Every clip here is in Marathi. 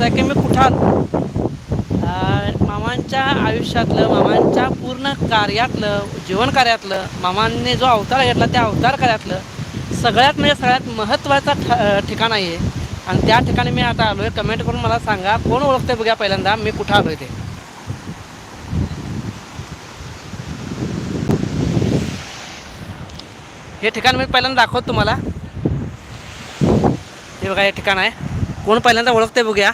आहे की मी कुठं आलो मामांच्या आयुष्यातलं मामांच्या पूर्ण कार्यातलं जीवन कार्यातलं मामांनी जो अवतार घेतला त्या अवतार कार्यातलं सगळ्यात म्हणजे सगळ्यात महत्त्वाचा ठ ठिकाण आहे आणि त्या ठिकाणी मी आता आलो आहे कमेंट करून मला सांगा कोण ओळखते बघूया पहिल्यांदा. मी कुठं आलो आहे ते? हे ठिकाण मी पहिल्यांदा दाखवतो तुम्हाला. हे बघा हे ठिकाण आहे. कोण पहिल्यांदा ओळखते बघूया?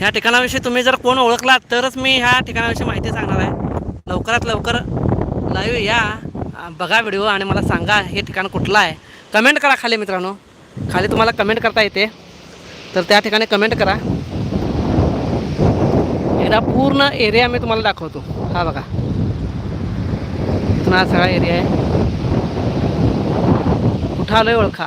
ह्या ठिकाणाविषयी तुम्ही जर कोण ओळखलात तरच मी ह्या ठिकाणाविषयी माहिती सांगणार आहे. लवकरात लवकर लाईव्ह या. बघा व्हिडिओ आणि मला सांगा हे ठिकाण कुठलं आहे. कमेंट करा खाली मित्रांनो. खाली तुम्हाला कमेंट करता येते. तर त्या ठिकाणी कमेंट करा. एकदा पूर्ण एरिया मी तुम्हाला दाखवतो. हा बघा. इथून हा सगळा एरिया आहे. कुठं आलोय ओळखा.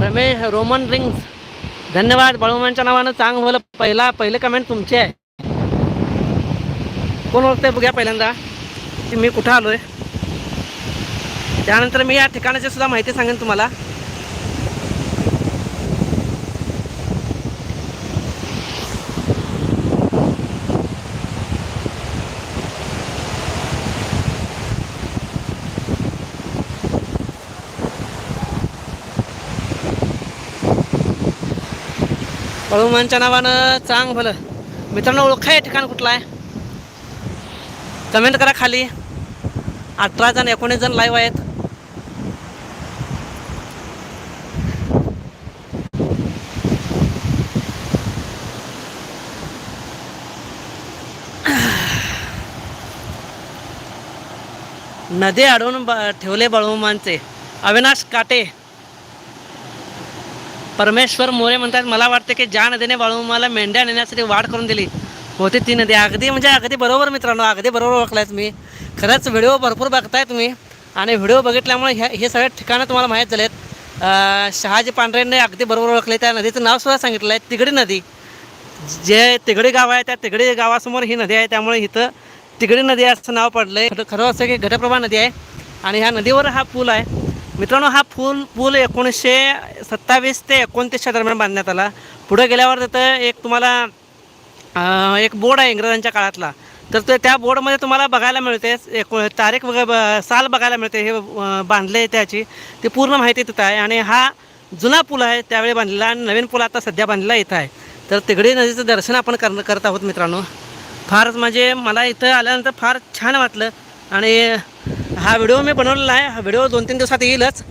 Ramesh roman rings. धन्यवाद बळूमांच्या नावानं चांग भलं पहिला पहिले कमेंट तुमचे आहे. कोण ओळखतंय बघूया पहिल्यांदा. की मी कुठं आलो आहे त्यानंतर मी या ठिकाणाची सुद्धा माहिती सांगेन तुम्हाला. बाळूमांच्या नावानं चांग भलं. मित्रांनो ओळखा आहे ठिकाण कुठलं आहे? कमेंट करा खाली. अठरा जण एकोणीस जण लाईव्ह आहेत. नदी अडवून ब ठेवले बाळूमांचे. अविनाश काटे. परमेश्वर मोरे म्हणतात मला वाटते की ज्या नदीने बाळूमाला मेंढ्या नेण्यासाठी वाढ करून दिली होती ती नदी. अगदी म्हणजे अगदी बरोबर मित्रांनो अगदी बरोबर ओळखलायत मी खरंच व्हिडिओ भरपूर बघताय तुम्ही आणि व्हिडिओ बघितल्यामुळे ह्या हे सगळे ठिकाणं तुम्हाला माहीत झालेत. शहाजी पांढरेंनी अगदी बरोबर ओळखले. त्या नदीचं नावसुद्धा सांगितलं आहे तिगडी नदी. जे तिगडी गाव आहे त्या तिगडी गावासमोर ही नदी आहे त्यामुळे इथं तिगडी नदी असं नाव पडलं आहे खरं असं की घटप्रभा नदी आहे आणि ह्या नदीवर हा पूल आहे. मित्रांनो हा पूल पूल एकोणीसशे सत्तावीस ते एकोणतीसच्या दरम्यान बांधण्यात आला. पुढे गेल्यावर तिथं एक तुम्हाला एक बोर्ड आहे इंग्रजांच्या काळातला. तर ते त्या बोर्डमध्ये तुम्हाला बघायला मिळते एक तारीख वगैरे ब- साल बघायला मिळते हे बांधले त्याची. ती पूर्ण माहिती तिथं आहे आणि हा जुना पूल आहे त्यावेळी बांधलेला आणि नवीन पूल आता सध्या बांधलेला इथं आहे. तर तिगडी नदीचं दर्शन आपण कर करत आहोत मित्रांनो. फारच म्हणजे मला इथं आल्यानंतर फार छान वाटलं आणि हा व्हिडिओ मी बनवलेला आहे. हा व्हिडिओ दोन तीन दिवसात येईलच.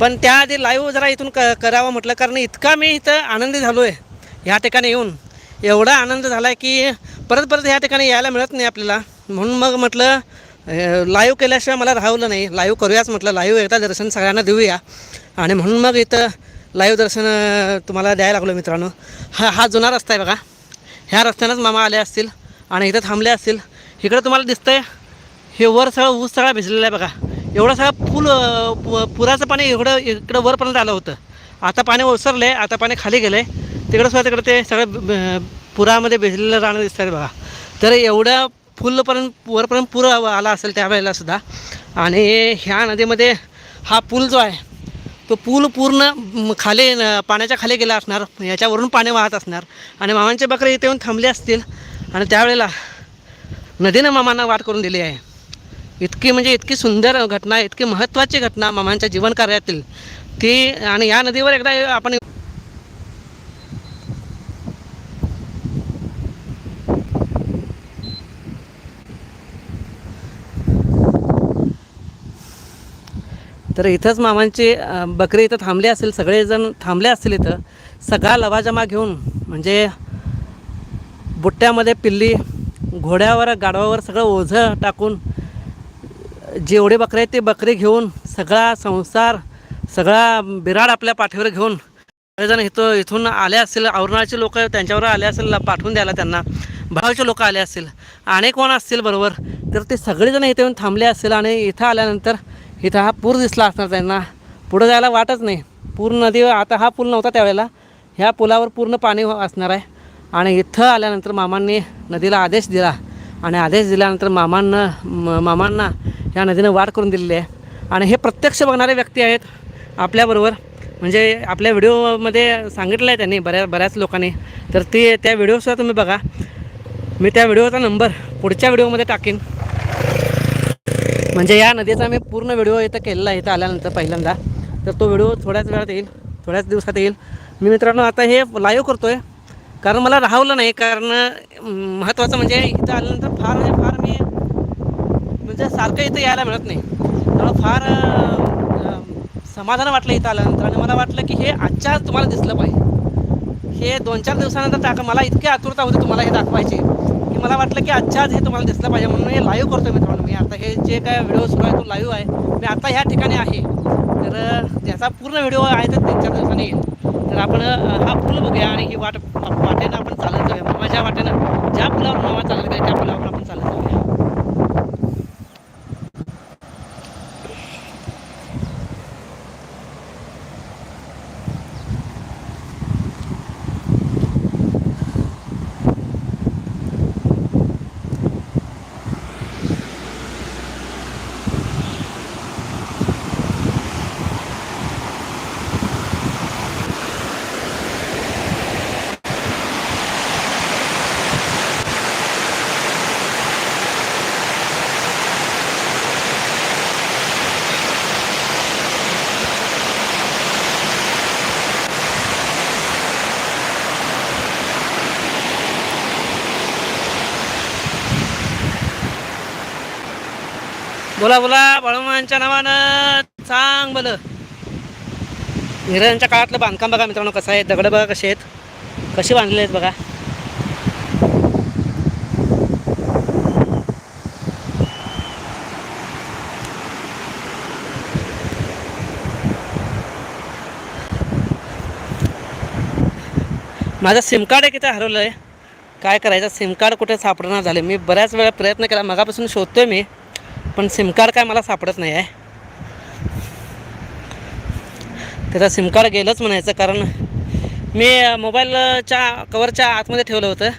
पण त्याआधी लाईव्ह जरा इथून क करावं म्हटलं. कारण इतका मी इथं आनंदी झालो आहे ह्या ठिकाणी येऊन. एवढा आनंद झाला आहे की परत परत ह्या ठिकाणी यायला मिळत नाही आपल्याला. म्हणून मग म्हटलं लाईव्ह केल्याशिवाय मला राहवलं नाही. लाईव्ह करूयाच म्हटलं. लाईव्ह एकदा दर्शन सगळ्यांना देऊया. आणि म्हणून मग इथं लाईव्ह दर्शन तुम्हाला द्यायला लागलो मित्रांनो. हा हा जुना रस्ता आहे बघा. ह्या रस्त्यानंच मामा आले असतील आणि इथं थांबले असतील. इकडं तुम्हाला दिसतंय हे वर सगळं ऊस सगळा भिजलेला आहे बघा. एवढा सगळं फुल पुराचं पाणी एवढं इकडं वरपर्यंत आलं होतं. आता पाणी ओसरलं आहे आता पाणी खाली गेलं आहे तिकडं सुद्धा तिकडं ते सगळं पुरामध्ये भिजलेलं राहणं दिसतं आहे बघा. तर एवढ्या फुलपर्यंत वरपर्यंत पूर आला असेल त्यावेळेला सुद्धा. आणि ह्या नदीमध्ये हा पूल जो आहे तो पूल पूर्ण खाली न- पाण्याच्या खाली गेला असणार. याच्यावरून पाणी वाहत असणार. आणि मामांचे बकरे इथे येऊन थांबले असतील. आणि त्यावेळेला नदीनं मामांना वाट करून दिली आहे. इतकी म्हणजे इतकी सुंदर घटना इतकी महत्त्वाची घटना मामांच्या जीवन कार्यातील ती आणि या नदीवर एकदा आपण तर इथंच मामांची बकरी इथं थांबली असेल सगळेजण थांबले असतील इथं. सगळा लवाजमा घेऊन म्हणजे बुट्ट्यामध्ये पिल्ली घोड्यावर गाडवावर सगळं ओझं टाकून जेवढे बकरे आहेत ते बकरी घेऊन सगळा संसार सगळा बिराड आपल्या पाठीवर घेऊन सगळेजण इथं इथून आले असतील औरणाचे लोक त्यांच्यावर आले असेल पाठवून द्यायला त्यांना. भावाचे लोक आले असतील आणि कोण असतील बरोबर? तर ते सगळेजण इथे येऊन थांबले असतील आणि इथं आल्यानंतर इथं हा पूर दिसला असणार त्यांना. पुढं जायला वाटच नाही. पूर्ण नदी आता हा पूल नव्हता त्यावेळेला. ह्या पुलावर पूर्ण पाणी असणार आहे. आणि इथं आल्यानंतर मामांनी नदीला आदेश दिला. आणि आदेश दिल्यानंतर मामांना म- मामांना या नदीनं वाढ करून दिलेली आहे. आणि हे प्रत्यक्ष बघणारे व्यक्ती आहेत आपल्याबरोबर म्हणजे आपल्या व्हिडिओमध्ये सांगितलं आहे त्यांनी बऱ्या बऱ्याच लोकांनी. तर ते त्या व्हिडिओसुद्धा तुम्ही बघा. मी त्या व्हिडिओचा नंबर पुढच्या व्हिडिओमध्ये टाकीन. म्हणजे या नदीचा मी पूर्ण व्हिडिओ इथं केलेला आहे इथं आल्यानंतर पहिल्यांदा. तर तो व्हिडिओ थोड्याच वेळात येईल थोड्याच दिवसात येईल. मी मित्रांनो आता हे लाईव्ह करतो आहे कारण मला राहवलं नाही कारण महत्त्वाचं म्हणजे इथं आल्यानंतर फार म्हणजे फार मी म्हणजे सारखं इथं यायला मिळत नाही. त्यामुळे फार समाधान वाटलं इथं आल्यानंतर आणि मला वाटलं की हे आजच्या तुम्हाला दिसलं पाहिजे. हे दोन चार दिवसानंतर टाका मला इतकी आतुरता होती तुम्हाला हे दाखवायची की मला वाटलं की आजच्याच हे तुम्हाला दिसलं पाहिजे म्हणून हे लाईव्ह करतो मित्रांनो. मी आता हे जे काय व्हिडिओ सुरू आहे तो लाईव्ह आहे. मी आता ह्या ठिकाणी आहे. तर ज्याचा त्याचा पूर्ण व्हिडिओ आहे तर तीन चार दिवसांनी येईल. तर आपण हा पूल बघूया आणि ही वाट वाटेनं आपण चालत जाऊया. मामाच्या वाटेनं ज्या पुलावर मामा चालत आहे त्या पुलावर आपण चालत बोला बोला बाळूमांच्या नावानं चांग बल इंग्रजांच्या काळातलं बांधकाम बघा मित्रांनो कसं आहे? दगड बघा कसे आहेत. कसे बांधलेले आहेत बघा. माझं सिम कार्ड आहे किती हरवलं आहे काय करायचं? सिम कार्ड कुठे सापडणार झाले? मी बऱ्याच वेळा प्रयत्न केला. मगापासून शोधतोय मी. पण सिम कार्ड काय मला सापडत नाही आहे. त्याचा सिम कार्ड गेलंच म्हणायचं कारण मी मोबाईलच्या कवरच्या आतमध्ये ठेवलं होतं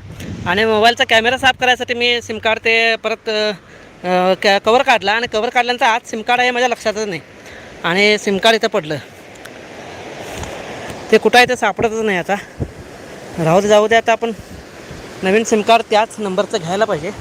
आणि मोबाईलचा कॅमेरा साफ करायसाठी मी सिम कार्ड ते परत कॅ कवर काढला आणि कवर काढल्यानंतर आत सिम कार्ड आहे माझ्या लक्षातच नाही आणि सिम कार्ड इथं पडलं. ते कुठं आहे ते सापडतच नाही आता. राहू दे जाऊ दे आता आपण नवीन सिम कार्ड त्याच नंबरचं घ्यायला पाहिजे.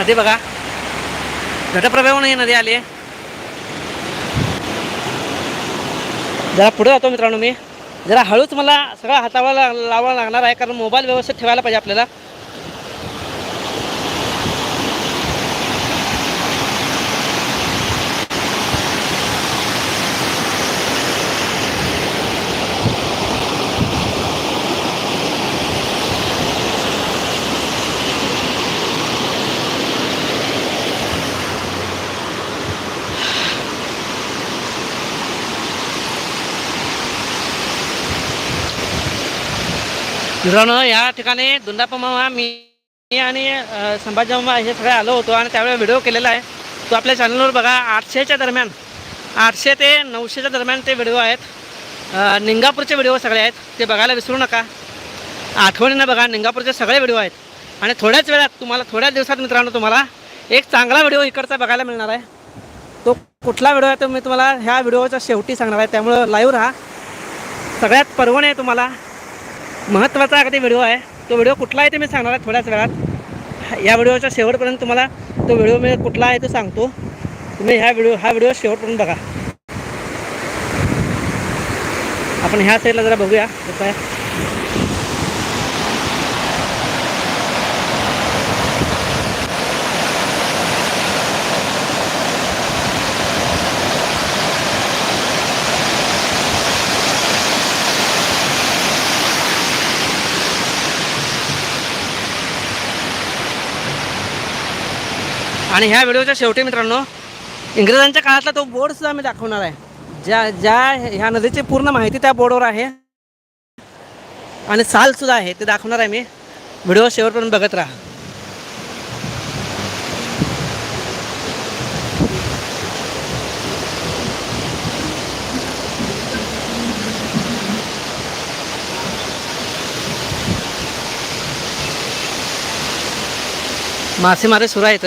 नदी बघा. घटप्रभावून ही नदी आली आहे. जरा पुढे जातो मित्रांनो मी. जरा हळूच मला सगळं हातावर ला लावावं लागणार आहे कारण मोबाईल व्यवस्थित ठेवायला पाहिजे आपल्याला. मित्रांनो या ठिकाणी दुंडाप्पा मामा मी मी आणि संभाजी मामा हे सगळे आलो होतो आणि त्यावेळेला व्हिडिओ केलेला आहे. तो आपल्या चॅनलवर बघा आठशेच्या दरम्यान आठशे ते नऊशेच्या दरम्यान ते व्हिडिओ आहेत. निंगापूरचे व्हिडिओ सगळे आहेत ते बघायला विसरू नका. आठवणीनं बघा निंगापूरचे सगळे व्हिडिओ आहेत. आणि थोड्याच वेळात तुम्हाला थोड्याच दिवसात मित्रांनो तुम्हाला एक चांगला व्हिडिओ इकडचा बघायला मिळणार आहे. तो कुठला व्हिडिओ आहे तो मी तुम्हाला ह्या व्हिडिओच्या शेवटी सांगणार आहे. त्यामुळं लाईव्ह राहा. सगळ्यात परवण आहे तुम्हाला. महत्त्वाचा अगदी व्हिडिओ आहे. तो व्हिडिओ कुठला आहे ते मी सांगणार आहे थोड्याच वेळात. या व्हिडिओच्या शेवटपर्यंत तुम्हाला तो व्हिडिओ मी कुठला आहे तो सांगतो. तुम्ही ह्या व्हिडिओ हा व्हिडिओ शेवटपर्यंत बघा. आपण ह्या साईडला जरा बघूया. कसं आहे आणि ह्या व्हिडिओच्या शेवटी मित्रांनो इंग्रजांच्या काळातला तो बोर्ड सुद्धा मी दाखवणार आहे. ज्या ज्या ह्या नदीची पूर्ण माहिती त्या बोर्डवर आहे. आणि सालसुद्धा आहे ते दाखवणार आहे मी. व्हिडिओ शेवटपर्यंत बघत राहा. मासेमारी सुरू आहेत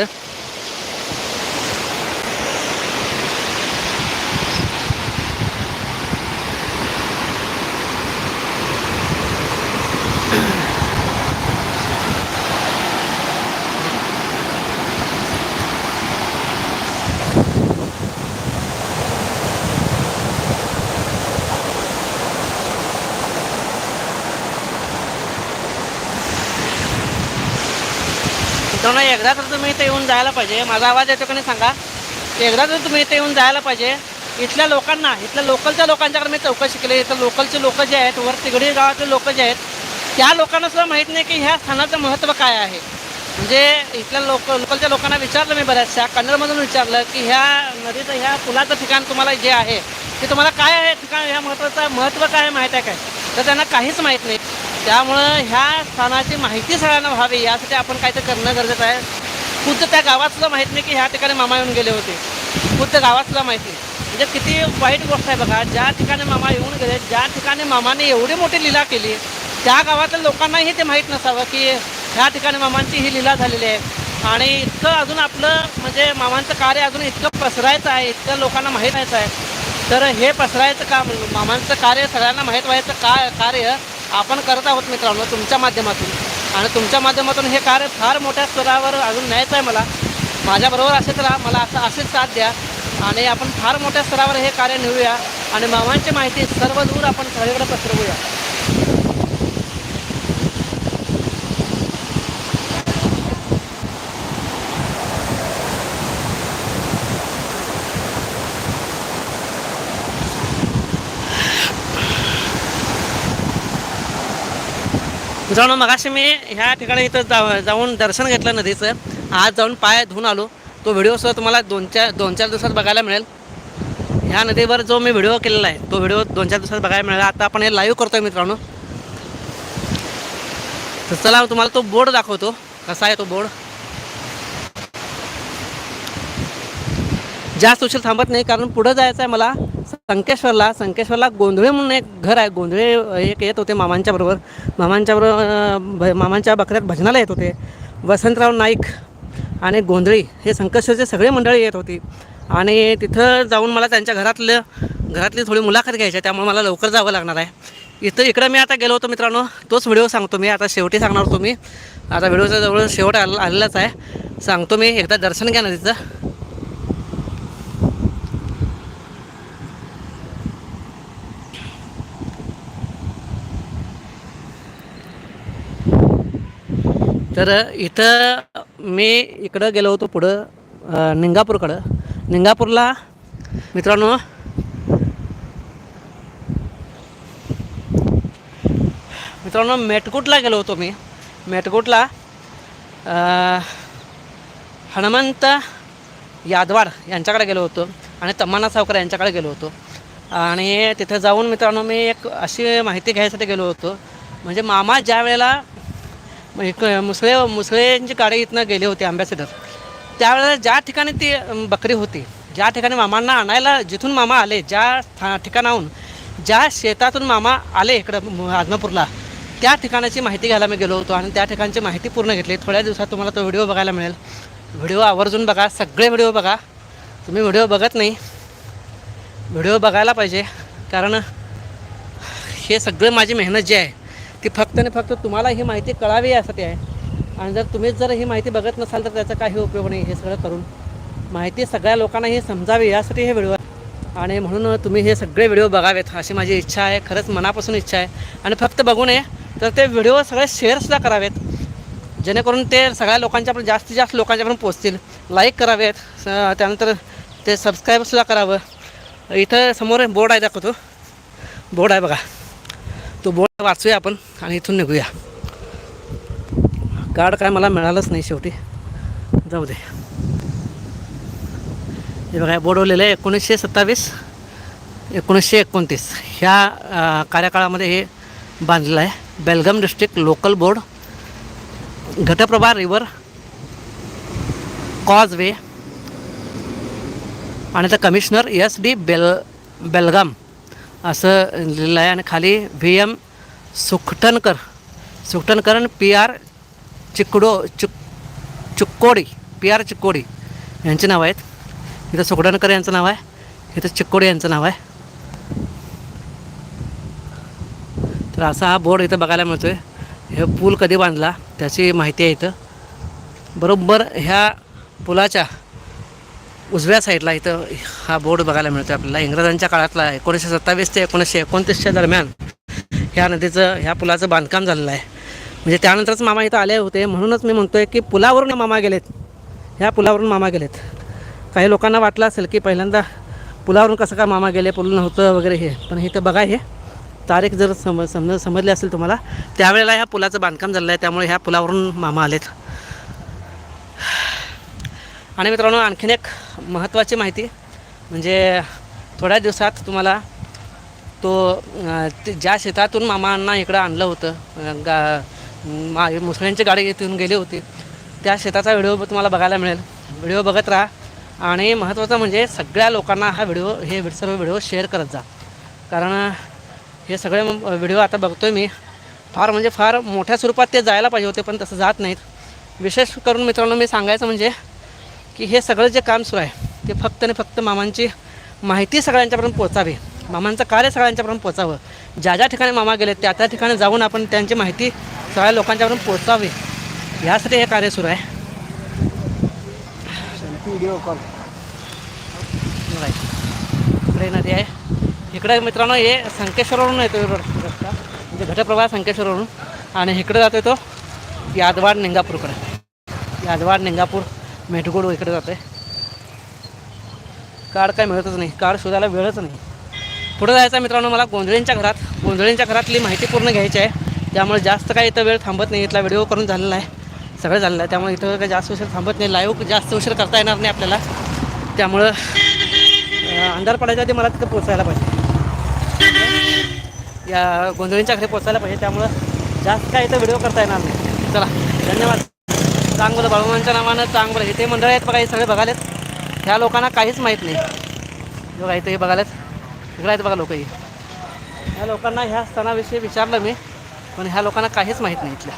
मित्रांनो एकदा तर तुम्ही इथे येऊन जायला पाहिजे. माझा आवाज येतो का नाही सांगा? एकदा तर तुम्ही इथे येऊन जायला पाहिजे. इथल्या लोकांना इथल्या लोकलच्या लोकांच्याकडे मी चौकशी केली. इथं लोकलचे लोक जे आहेत वर तिगडी गावातले लोक जे आहेत त्या लोकांना सुद्धा माहीत नाही की ह्या स्थानाचं महत्त्व काय आहे. म्हणजे इथल्या लोक लोकलच्या लोकांना विचारलं मी बऱ्याचशा. कन्नडमधून विचारलं की ह्या नदीचं ह्या पुलाचं ठिकाण तुम्हाला जे आहे ते तुम्हाला काय आहे? ठिकाण ह्या महत्त्वाचं महत्त्व काय माहीत आहे काय? तर त्यांना काहीच माहीत नाही. त्यामुळं ह्या स्थानाची माहिती सगळ्यांना व्हावी यासाठी आपण काहीतरी करणं गरजेचं आहे. खुद्द त्या गावात सुद्धा माहीत नाही की ह्या ठिकाणी मामा येऊन गेले होते. खुद्द गावात सुद्धा माहिती म्हणजे किती वाईट गोष्ट आहे बघा ज्या ठिकाणी मामा येऊन गेले ज्या ठिकाणी मामाने एवढी मोठी लीला केली त्या गावातल्या लोकांनाही ते माहीत नसावं की ह्या ठिकाणी मामांची ही लीला झालेली आहे. आणि इतकं अजून आपलं म्हणजे मामांचं कार्य अजून इतकं पसरायचं आहे इतकं लोकांना माहीत व्हायचं आहे. तर हे पसरायचं काम म्हणजे मामांचं कार्य सगळ्यांना माहीत व्हायचं का? कार्य आपण करत आहोत मित्रांनो तुमच्या माध्यमातून. आणि तुमच्या माध्यमातून हे कार्य फार मोठ्या स्तरावर अजून न्यायचं आहे मला. माझ्याबरोबर असेच राहा मला असं असेच साथ द्या. आणि आपण फार मोठ्या स्तरावर हे कार्य नेऊया. आणि मामांची माहिती सर्व दूर आपण सगळीकडे पसरवूया. मित्रांनो मगाशी मी ह्या ठिकाणी इथं जा जाऊन दर्शन घेतलं नदीचं. आज जाऊन पाय धुवून आलो. तो व्हिडिओसुद्धा तुम्हाला दोन चार दोन चार दिवसात बघायला मिळेल. ह्या नदीवर जो मी व्हिडिओ केलेला आहे तो व्हिडिओ दोन चार दिवसात बघायला मिळेल. आता आपण हे लाईव्ह करतो मित्रांनो. तर चला तुम्हाला तो बोर्ड दाखवतो. कसा आहे तो बोर्ड जास्त उशीर थांबत नाही कारण पुढं जायचं आहे मला. संकेश्वरला संकेश्वरला गोंधळे म्हणून एक घर आहे. गोंधळे एक येत होते मामांच्या बरोबर. मामांच्या बरोबर भ मामांच्या बकऱ्यात भजनाला येत होते. वसंतराव नाईक आणि गोंधळी हे संकेश्वरचे सगळे मंडळी येत होती. आणि तिथं जाऊन मला त्यांच्या घरातलं घरातली थोडी मुलाखत घ्यायची आहे. त्यामुळे मला लवकर जावं लागणार आहे. इथं इकडं मी आता गेलो होतो मित्रांनो. तोच व्हिडिओ सांगतो मी. आता शेवटी सांगणार होतो मी आता व्हिडिओचा जवळ शेवट आल आलेलाच आहे. सांगतो मी. एकदा दर्शन घ्या ना तिथं. तर इथं मी इकडं गेलो होतो पुढं निंगापूरकडं. निंगापूरला मित्रांनो मित्रांनो मेटकूटला गेलो होतो मी. मेटकूटला हनुमंत यादवाड यांच्याकडे गेलो होतो आणि तम्माना सावकर यांच्याकडे गेलो होतो. आणि तिथं जाऊन मित्रांनो मी एक अशी माहिती घ्यायसाठी गेलो होतो. म्हणजे मामा ज्या वेळेला मग एक मुसळे मुसळेंची गाडी इथनं गेले होते अँबॅसेडर त्यावेळेला ज्या ठिकाणी ती बकरी होती ज्या ठिकाणी मामांना आणायला जिथून मामा आले ज्या ठा ठिकाणाहून ज्या शेतातून मामा आले इकडं म- आदमापूरला त्या ठिकाणाची माहिती घ्यायला मी गेलो होतो आणि त्या ठिकाणची माहिती पूर्ण घेतली. थोड्या दिवसात तुम्हाला तो व्हिडिओ बघायला मिळेल. व्हिडिओ आवर्जून बघा सगळे व्हिडिओ बघा. तुम्ही व्हिडिओ बघत नाही. व्हिडिओ बघायला पाहिजे कारण हे सगळं माझी मेहनत जी आहे की फक्त आणि फक्त तुम्हाला ही माहिती कळावी यासाठी आहे. आणि जर तुम्हीच जर ही माहिती बघत नसाल तर त्याचा काही उपयोग नाही हे सगळं करून. माहिती सगळ्या लोकांना हे समजावी यासाठी हे व्हिडिओ आणि म्हणून तुम्ही हे सगळे व्हिडिओ बघावेत अशी माझी इच्छा आहे खरंच मनापासून इच्छा आहे. आणि फक्त बघू नये तर ते व्हिडिओ सगळे शेअरसुद्धा करावेत. जेणेकरून ते सगळ्या लोकांच्यापर्यंत जास्तीत जास्त लोकांच्यापर्यंत पोचतील. लाईक करावेत त्यानंतर ते सबस्क्राईबसुद्धा करावं. इथं समोर बोर्ड आहे दाखवतो. बोर्ड आहे बघा. तो बोर्ड वाचूया आपण आणि इथून निघूया. कार्ड काय मला मिळालंच नाही शेवटी. जाऊ दे. हे बघा बोडवलेलं आहे एकोणीसशे सत्तावीस एकोणीसशे एकोणतीस. ह्या कार्यकाळामध्ये हे बांधलेलं आहे. Belgaum district local board Ghataprabha river causeway आणि द कमिशनर एस डी बेल बेलगाम. असं लिहिलं आहे आणि खाली व्ही एम सुखटनकर सुखटनकर आणि पी आर चिकडो चिक चिक्कोडी पी आर चिक्कोडी यांचे नाव आहेत. इथं सुखटनकर यांचं नाव आहे. इथं चिक्कोडी यांचं नाव आहे. तर असा हा बोर्ड इथं बघायला मिळतो आहे हे पूल कधी बांधला त्याची माहिती आहे इथं. बरोबर ह्या पुलाच्या उजव्या साईडला इथं हा बोर्ड बघायला मिळतो आपल्याला. इंग्रजांच्या काळातला एकोणीसशे सत्तावीस ते एकोणीसशे एकोणतीसच्या दरम्यान ह्या नदीचं ह्या पुलाचं बांधकाम झालेलं आहे. म्हणजे त्यानंतरच मामा इथं आले होते. म्हणूनच मी म्हणतो आहे की पुलावरून मामा गेलेत. ह्या पुलावरून मामा गेलेत. काही लोकांना वाटलं असेल की पहिल्यांदा पुलावरून कसं काय मामा गेले पुल नव्हतं वगैरे हे. पण इथं बघा हे. तारीख जर सम समज समजली असेल तुम्हाला त्यावेळेला ह्या पुलाचं बांधकाम झालेलं आहे. त्यामुळे ह्या पुलावरून मामा आलेत. आणि मित्रांनो आणखीन एक महत्त्वाची माहिती म्हणजे थोड्या दिवसात तुम्हाला तो ज्या शेतातून मामांना इकडं आणलं होतं गा मा मुसळ्यांची गाडी इथून गेली होती त्या शेताचा व्हिडिओ तुम्हाला बघायला मिळेल. व्हिडिओ बघत राहा आणि महत्त्वाचं म्हणजे सगळ्या लोकांना हा व्हिडिओ हे सर्व व्हिडिओ शेअर करत जा. कारण हे सगळे व्हिडिओ आता बघतोय मी. फार म्हणजे फार मोठ्या स्वरूपात ते जायला पाहिजे होते पण तसं जात नाहीत. विशेष करून मित्रांनो मी सांगायचं म्हणजे की हे सगळं जे काम सुरू आहे ते फक्त आणि फक्त मामांची माहिती सगळ्यांच्यापर्यंत पोचावी मामांचं कार्य सगळ्यांच्यापर्यंत पोचावं ज्या ज्या ठिकाणी मामा गेले त्या त्या ठिकाणी जाऊन आपण त्यांची माहिती सगळ्या लोकांच्यापर्यंत पोचावी यासाठी हे कार्य सुरू आहे. व्हिडिओ कॉल इकडे नदी आहे. इकडे मित्रांनो हे संकेश्वरवरून येतो रस्ता. म्हणजे घटप्रभा संकेश्वरवरून. आणि इकडे जातो तो यादवाड निंगापूरकडे. यादवाड निंगापूर. मेठगोड इकडे जात आहे कार्ड काय मिळतच नाही. कार्ड शोधायला वेळच नाही. पुढे जायचं मित्रांनो मला गोंधळींच्या घरात. गोंधळींच्या घरातली माहिती पूर्ण घ्यायची आहे. त्यामुळे जास्त काही इथं वेळ थांबत नाही. इथला व्हिडिओ करून झालेला आहे. सगळं झालेलं आहे. त्यामुळे इथं काही जास्त उशीर थांबत नाही. लाईव्ह जास्त उशीर करता येणार नाही आपल्याला. त्यामुळं अंधार पडायच्या आधी मला तिथं पोचायला पाहिजे. या गोंधळींच्या घरी पोचायला पाहिजे. त्यामुळं जास्त काय इथं व्हिडिओ करता येणार नाही. चला धन्यवाद. चांगलं भगवानच्या नावानं चांगलं इथे मंडळ आहेत बघा हे सगळे बघालेत. ह्या लोकांना काहीच माहीत नाही. बघा इथं हे बघालेत. इकडे आहेत बघा लोकही ह्या लोकांना ह्या स्थानाविषयी विचारलं मी पण ह्या लोकांना काहीच माहीत नाही इथल्या.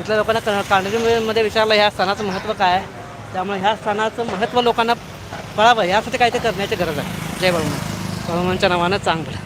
इथल्या लोकांना क कांडरीमध्ये विचारलं ह्या स्थानाचं महत्त्व काय आहे? त्यामुळे ह्या स्थानाचं महत्त्व लोकांना कळावं. यासाठी काहीतरी करण्याची गरज आहे. जय भगवान भगवानच्या नावानं चांगलं.